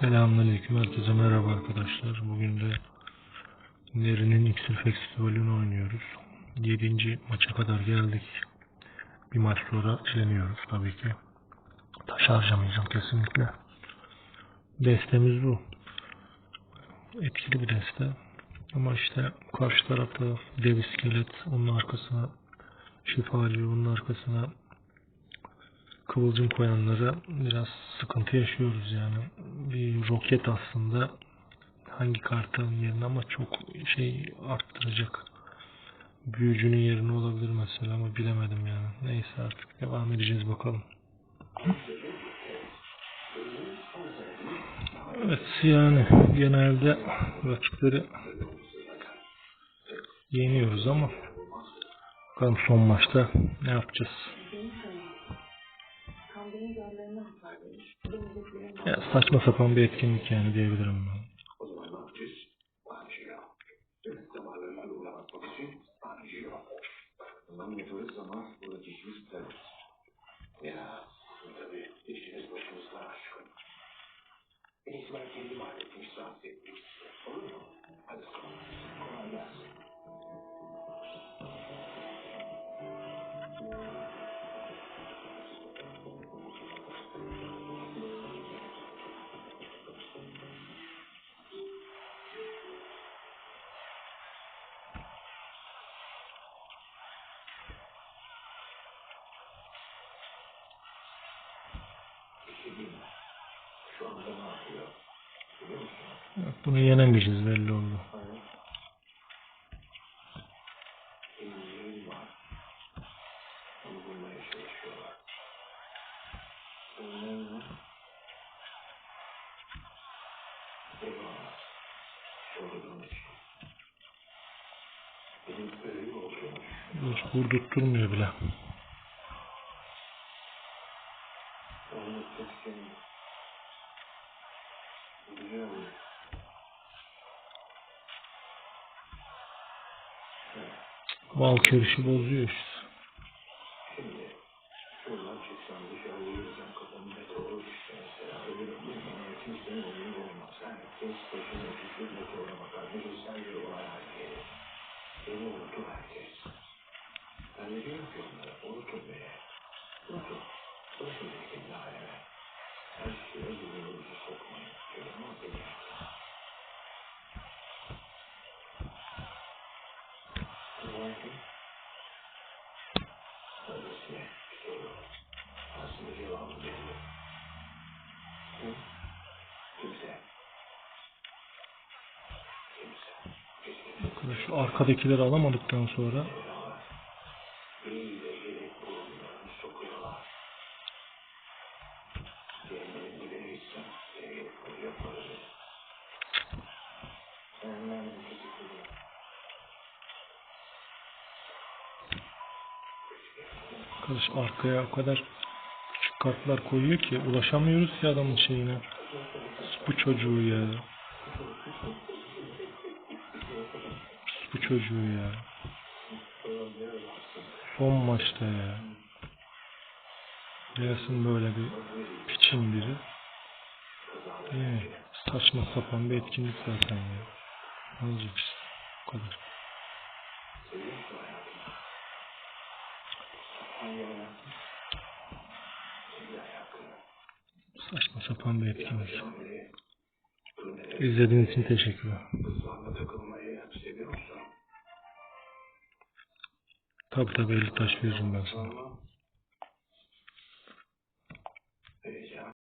Selamünaleyküm herkese merhaba arkadaşlar. Bugün de Neri'nin Iksir Festivali'ni oynuyoruz. 7. maça kadar geldik. Bir maç sonra eleniyoruz tabii ki. Taş harcamayacağım kesinlikle. Destemiz bu. Etkili bir deste. Ama işte karşı tarafta dev iskelet, onun arkasına şifacı, onun arkasına kıvılcım koyanlara biraz sıkıntı yaşıyoruz yani. Bir roket aslında hangi kartın yerine ama çok şey arttıracak. Büyücünün yerine olabilir mesela ama bilemedim yani. Neyse artık devam edeceğiz bakalım. Evet yani genelde rakipleri yeniyoruz ama bakalım son maçta ne yapacağız. Ya saçma sapan bir etkinlik yani diyebilirim ben. Bundan getiriyoruz ama buradaki işimiz. Sorduğun için. Benim öyle olduğunu Hiç vurdurtturmuyor bile. Biliyorum. Valkür işi bozuyor işte. Şimdi şuradan çıksam dışarıya yürüsem kafamı meteor düşse mesela ölürüm mi? Yani kimsenin umurunda olmaz. Herkes başına düşür meteora bakar. Bir güzel bir olay herkes. Beni unutur herkes. Ben de diyorum ki onlara unutun beni. Unutun. Bırakın beni kendi halime. Her şeye yolunuzu şu arkadakileri alamadıktan sonra arkadaş arkaya o kadar küçük kartlar koyuyor ki ulaşamıyoruz ki adamın şeyine. Bu çocuğu ya. Bu çocuğu ya. Son maçta ya. Gelsin böyle bir piçin biri. Değil? Saçma sapan bir etkinlik zaten ya. Ne olacak işte. Bu kadar. Saçma sapan bir turnede İzlediğiniz için teşekkürler. Tabi tabi 50 taş veririm ben sana.